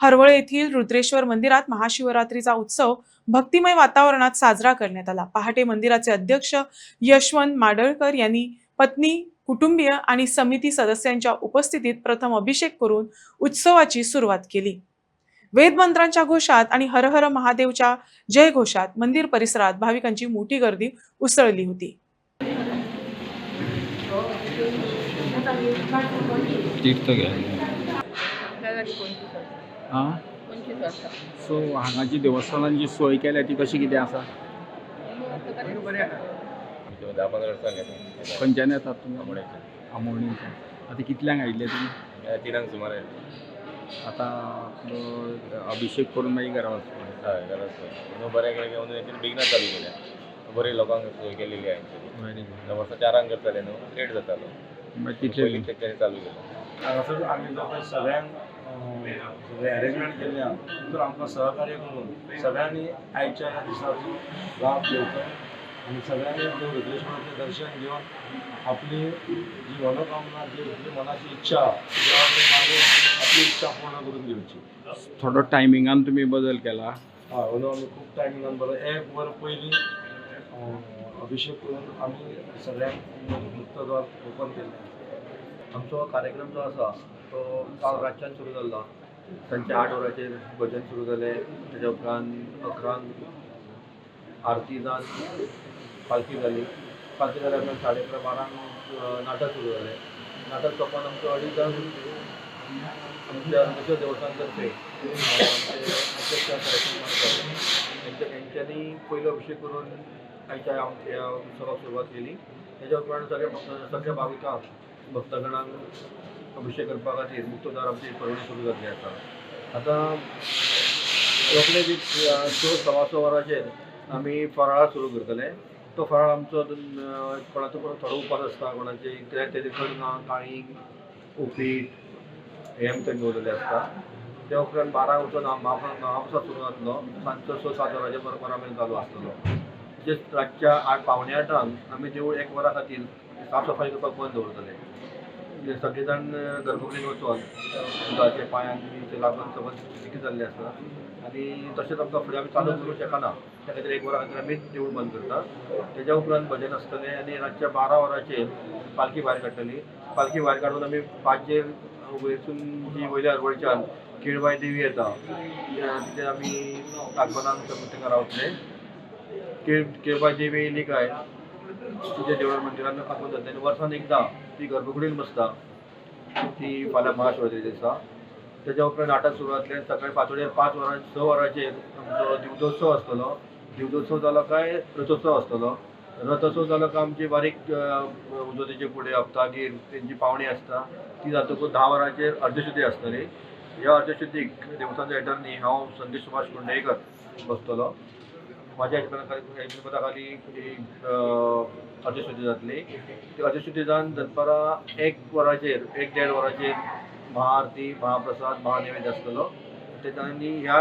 हरवळ येथील रुद्रेश्वर मंदिरात महाशिवरात्रीचा उत्सव भक्तिमय वातावरणात साजरा करण्यात आला. पहाटे मंदिराचे अध्यक्ष यशवंत माडळकर यांनी पत्नी कुटुंबीय आणि समिती सदस्यांच्या उपस्थितीत प्रथम अभिषेक करून उत्सवाची सुरुवात केली. वेदमंत्रांच्या घोषात आणि हर हर महादेवच्या जय घोषात मंदिर परिसरात भाविकांची मोठी गर्दी उसळली होती. तीर्थ आं पंचवीस वर्सां सो हांगाची देवस्थानांची सोय केल्या ती कशी कितें आसा? धा पंदरा खंयच्यान येतात तुमी आमोणेच्यान. आमोणीच्यान आतां कितल्यांक आयिल्ले तुमी तिनांक सुमार. आतां आपलो अभिषेक करून मागीर घरा वचपाक हय घरात सोय. म्हणून बऱ्या घेऊन येतील बेगिना चालू केल्या. बरी लोकांक सोय केलेली आहे. वर्सा चारांक करताले न्हू लेट जातालो. मागीर तितले पयलीं तेंच्यांनी चालू केलं हांगासर आमी लोकांक सगळ्यांक सगळे अरेंजमेंट केल्ले आहा तर आमकां सहकार्य करून सगळ्यांनी आयच्या ह्या दिसाचो लाभ घेवचो आनी सगळ्यांनी देव रुद्रेश्वराचें दर्शन घेवन आपली जी मनोकामना जी आपली मनाची इच्छा देवाकडे मागून आपली इच्छा पूर्ण करून घेवची थोडो टायमिंगान तुमी बदल केला. हय म्हणून आमी खूब टायमिंगान बरो एक वर पयलीं अभिषेक करून आमी सगळ्यांक मुक्तद्वार ओपन केल्लें आमचो कार्यक्रम जो आसा तो काल रातच्यान सुरू जाल्लो सांजचे आठ वरांचेर भजन सुरू जालें तेज्या उपरांत अकरांक आरती जावन पालखी जाली पालखी जाल्या उपरांत साडे अकरा बारांक नाटक सुरू जालें नाटक सोपान आमचो अडिजांक आमच्या दुसऱ्या देवस्थान तर्फे अध्यक्ष कार्यक्रम तेंच्यांनी पयलो अभिषेक करून आयच्या आमच्या उत्सवाक सुरवात केली तेज्या उपरांत सगळे भक्त- सगळ्या भाविकांक भक्तगणांक अभिषेक करपा खातीर मुक्तदार आमची परवणी सुरू जाल्ली आसा आतां रोखडे एक स सवा स वरांचेर आमी फराळ सुरू करतले तो फराळ आमचो कोणाचो कोण थोडो उपास आसता कोणाचे ते कणगां काळींग उपीट हे आमचे दवरलेले आसता ते उपरांत बारांक वचून महाप्रसाद सुरू जातलो सांजचो स सात वरांचे बरोबर आमी चालू आसतलो म्हणजे रातच्या आठ पावणे आठांक आमी देवूळ एक वरा खातीर साफ सफाई करपाक बंद दवरतले म्हणजे सगळे जाण गर्भकुडीन वचून दुधाचे पांयांक बी लागून सगळं चिकी जाल्ले आसा आनी तशेंच आमकां फुडें आमी चालू करूंक शकना त्या खातीर एक वरा खातीर आमी देवूळ बंद करता तेज्या उपरांत भजन आसतलें आनी रातच्या बारा वरांचेर पालखी भायर काडटली पालखी भायर काडून आमी पांचेर वयरसून जी वयल्या हरवळच्यान केळबाय देवी येता. तिथे आमी आगमनाक तेंकां रावतले. केळ केळबाई देवी काय? तिच्या देवळ मंदिरांना आगमन जाता आणि वर्सान एकदां ती गर्भगुडीत बसता. ती फाल्यां महाशिवरात्री दिसा तेज्या उपरांत नाटक सुरू जातलें सकाळी फांतोडेर पांच वरां स वरांचेर आमचो दिवजोत्सव आसतलो दिवजोत्सव जालो काय? रथोत्सव आसतलो रथोत्सव जालो काय आमची बारीक अ, फुडें हप्तागीर तेंची पावणी आसता ती जातकूच धा वरांचेर अर्धशुद्धी आसतली ह्या अर्धशुद्धीक देवस्थानचो एटर्नी हांव संदेश सुभाष कुंडयकर बसतलो माझ्या यजमानाखाली खाली ही अर्धशुद्धी जातली ती अर्धशुद्धी जावन दनपारां एक वराचेर एक देड वरांचेर महाआरती महाप्रसाद महानैवेद्य आसतलो तेच्यानी ह्या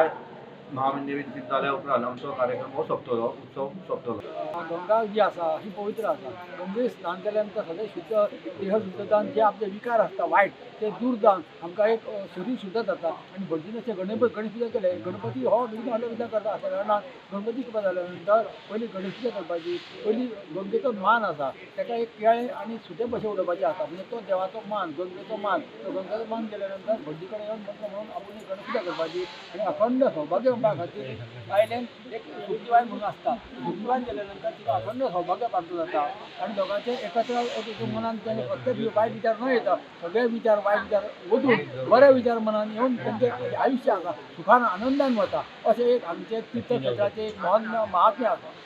महानैवेद्य विद्यालय उपरांत आमचो कार्यक्रम हो सोंपतलो उत्सव सोंपतलो गंगा जी आसा ही पवित्र आसा गंगे स्नान केल्या नंतर सगळे शुद्ध देह शुद्ध जावन जे आपले विकार आसता वायट ते दूर जावन आमकां एक शरीर शुद्ध जाता. आनी भटजीन गणपती गणेश पुजा केले गणपती हो विघ्न हरलो विचार करता. आसल्या कारणान गणपती कृपा जाल्या नंतर पयलीं गणेश पुजा करपाची पयलीं गंगेचो मान आसा ताका एक केळे आनी सुटे भशेन उडोवपाचे आसता म्हणजे तो देवाचो मान गंगेचो मान. तो गंगेचो मान केल्या नंतर भटजी कडेन येवन म्हणून आपुणी गणेश पुजा करपाची आनी अखंड सौभाग्य कुटुंबाखातीर खातीर आयल्यान एक सुखीवान म्हणून आसता सुखीवान केल्या नंतर तिका अखंड सौभाग्य प्राप्त जाता आनी दोगांचे एकत्र एक मनान तेणे प्रत्येक वायट विचार न येता सगळे विचार वायट विचार वचून बरे विचार मनान येवन त्यांचे आयुश्य आसा सुखान आनंदान वता अशें एक आमचे तीर्थक्षेत्राचे एक महान महात्म्य आसा